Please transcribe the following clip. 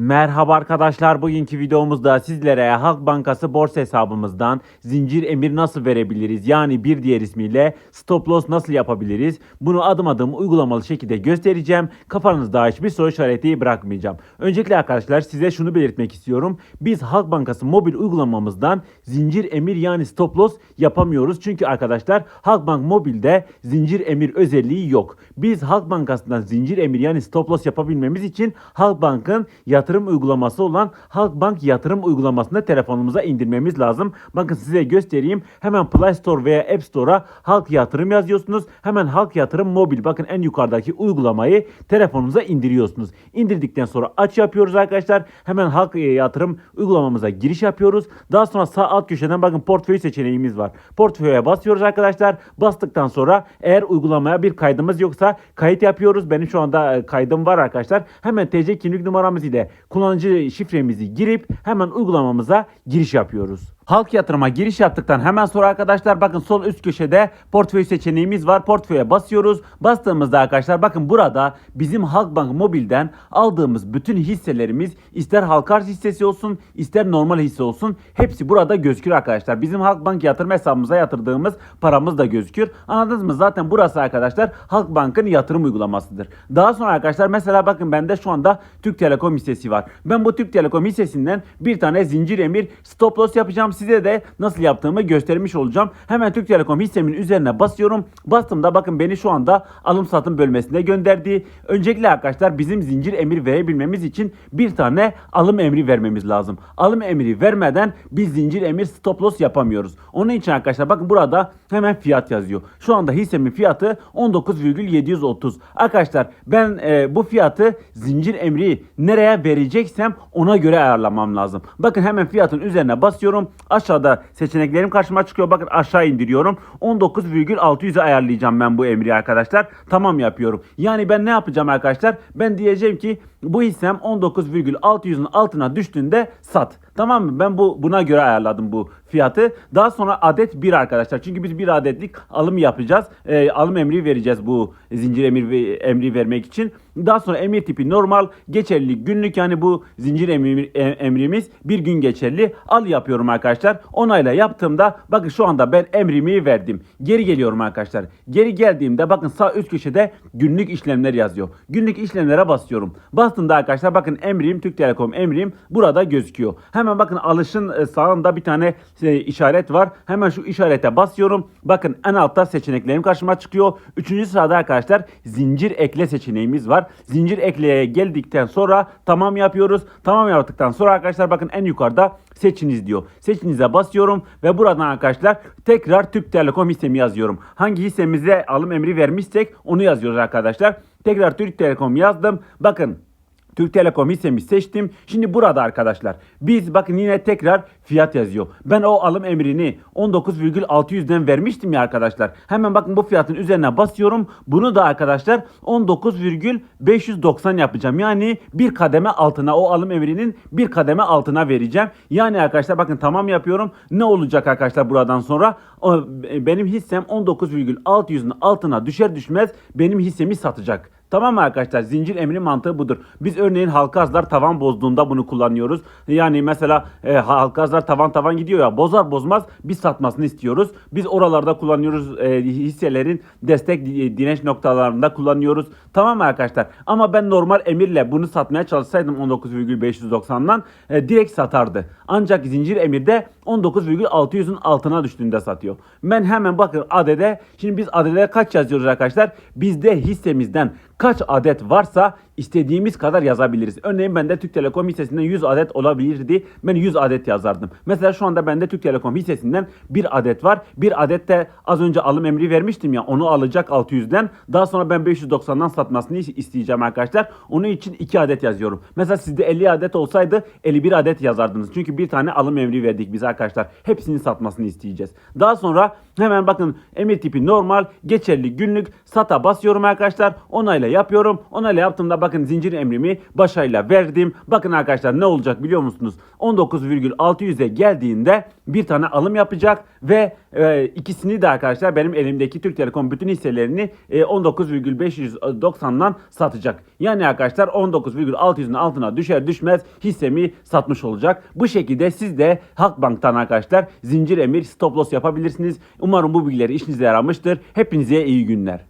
Merhaba arkadaşlar. Bugünkü videomuzda sizlere Halk Bankası borsa hesabımızdan zincir emir nasıl verebiliriz? Yani bir diğer ismiyle stop loss nasıl yapabiliriz? Bunu adım adım uygulamalı şekilde göstereceğim. Kafanızda hiçbir soru işareti bırakmayacağım. Öncelikle arkadaşlar size şunu belirtmek istiyorum. Biz Halk Bankası mobil uygulamamızdan zincir emir yani stop loss yapamıyoruz. Çünkü arkadaşlar Halkbank mobilde zincir emir özelliği yok. Biz Halk Bankası'ndan zincir emir yani stop loss yapabilmemiz için Halkbank'ın yatırım uygulaması olan Halkbank yatırım uygulamasını telefonumuza indirmemiz lazım. Bakın size göstereyim. Hemen Play Store veya App Store'a Halk Yatırım yazıyorsunuz. Hemen Halk Yatırım Mobil bakın en yukarıdaki uygulamayı telefonunuza indiriyorsunuz. İndirdikten sonra aç yapıyoruz arkadaşlar. Hemen Halk e, Yatırım uygulamamıza giriş yapıyoruz. Daha sonra sağ alt köşeden bakın portföy seçeneğimiz var. Portföye basıyoruz arkadaşlar. Bastıktan sonra eğer uygulamaya bir kaydımız yoksa kayıt yapıyoruz. Benim şu anda e, kaydım var arkadaşlar. Hemen TC kimlik numaramız ile kullanıcı şifremizi girip hemen uygulamamıza giriş yapıyoruz. Halk yatırıma giriş yaptıktan hemen sonra arkadaşlar bakın sol üst köşede portföy seçeneğimiz var. Portföye basıyoruz. Bastığımızda arkadaşlar bakın burada bizim Halkbank mobilden aldığımız bütün hisselerimiz ister halka hissesi olsun ister normal hisse olsun hepsi burada gözükür arkadaşlar. Bizim Halkbank yatırım hesabımıza yatırdığımız paramız da gözükür. Anladınız mı? Zaten burası arkadaşlar Halkbank'ın yatırım uygulamasıdır. Daha sonra arkadaşlar mesela bakın bende şu anda Türk Telekom hissesi var. Ben bu Türk Telekom hissesinden bir tane zincir emir stop loss yapacağım. Size de nasıl yaptığımı göstermiş olacağım. Hemen Türk Telekom hissemin üzerine basıyorum. Bastığımda bakın beni şu anda alım satım bölmesine gönderdi. Öncelikle arkadaşlar bizim zincir emir verebilmemiz için bir tane alım emri vermemiz lazım. Alım emri vermeden biz zincir emir stop loss yapamıyoruz. Onun için arkadaşlar bakın burada hemen fiyat yazıyor. Şu anda hissemin fiyatı 19,730. Arkadaşlar ben e, bu fiyatı zincir emri nereye vereceksem ona göre ayarlamam lazım. Bakın hemen fiyatın üzerine basıyorum. Aşağıda seçeneklerim karşıma çıkıyor. Bakın aşağı indiriyorum. 19,600'e ayarlayacağım ben bu emri arkadaşlar. Tamam yapıyorum. Yani ben ne yapacağım arkadaşlar? Ben diyeceğim ki bu hissem 19,600'ün altına düştüğünde sat. Tamam mı? Ben bu buna göre ayarladım bu fiyatı. Daha sonra adet 1 arkadaşlar. Çünkü biz bir adetlik alım yapacağız. Ee, alım emri vereceğiz bu zincir emir ve- emri vermek için. Daha sonra emir tipi normal, geçerli günlük yani bu zincir emir, e- emrimiz bir gün geçerli. Al yapıyorum arkadaşlar. Onayla yaptığımda bakın şu anda ben emrimi verdim. Geri geliyorum arkadaşlar. Geri geldiğimde bakın sağ üst köşede günlük işlemler yazıyor. Günlük işlemlere basıyorum. Bastığımda arkadaşlar bakın emrim Türk Telekom emrim burada gözüküyor. Hemen bakın alışın e, sağında bir tane e, işaret var. Hemen şu işarete basıyorum. Bakın en altta seçeneklerim karşıma çıkıyor. Üçüncü sırada arkadaşlar zincir ekle seçeneğimiz var. Zincir ekleye geldikten sonra tamam yapıyoruz. Tamam yaptıktan sonra arkadaşlar bakın en yukarıda seçiniz diyor. Seçinize basıyorum ve buradan arkadaşlar tekrar Türk Telekom hissemi yazıyorum. Hangi hissemize alım emri vermişsek onu yazıyoruz arkadaşlar. Tekrar Türk Telekom yazdım. Bakın Türk Telekom hissemi seçtim. Şimdi burada arkadaşlar biz bakın yine tekrar fiyat yazıyor. Ben o alım emrini 19,600'den vermiştim ya arkadaşlar. Hemen bakın bu fiyatın üzerine basıyorum. Bunu da arkadaşlar 19,590 yapacağım. Yani bir kademe altına o alım emrinin bir kademe altına vereceğim. Yani arkadaşlar bakın tamam yapıyorum. Ne olacak arkadaşlar buradan sonra? Benim hissem 19,600'ün altına düşer düşmez benim hissemi satacak. Tamam mı arkadaşlar? Zincir emri mantığı budur. Biz örneğin halka arzlar tavan bozduğunda bunu kullanıyoruz. Yani mesela e, halka arzlar tavan tavan gidiyor ya bozar bozmaz biz satmasını istiyoruz. Biz oralarda kullanıyoruz e, hisselerin destek di- direnç noktalarında kullanıyoruz. Tamam mı arkadaşlar? Ama ben normal emirle bunu satmaya çalışsaydım 19,590'dan e, direkt satardı. Ancak zincir emirde 19,600'ün altına düştüğünde satıyor. Ben hemen bakın adede şimdi biz adede kaç yazıyoruz arkadaşlar? Bizde hissemizden kaç adet varsa istediğimiz kadar yazabiliriz. Örneğin bende Türk Telekom hissesinden 100 adet olabilirdi. Ben 100 adet yazardım. Mesela şu anda bende Türk Telekom hissesinden bir adet var. Bir adet de az önce alım emri vermiştim ya onu alacak 600'den. Daha sonra ben 590'dan satmasını isteyeceğim arkadaşlar. Onun için 2 adet yazıyorum. Mesela sizde 50 adet olsaydı 51 adet yazardınız. Çünkü bir tane alım emri verdik biz arkadaşlar. Hepsini satmasını isteyeceğiz. Daha sonra hemen bakın emir tipi normal, geçerli günlük sata basıyorum arkadaşlar. Onayla yapıyorum. Onayla yaptığımda bakın bakın zincir emrimi başarıyla verdim. Bakın arkadaşlar ne olacak biliyor musunuz? 19,600'e geldiğinde bir tane alım yapacak ve e, ikisini de arkadaşlar benim elimdeki Türk Telekom bütün hisselerini e, 19,590'dan satacak. Yani arkadaşlar 19,600'ün altına düşer düşmez hissemi satmış olacak. Bu şekilde siz de Halkbank'tan arkadaşlar zincir emir stop loss yapabilirsiniz. Umarım bu bilgileri işinize yaramıştır. Hepinize iyi günler.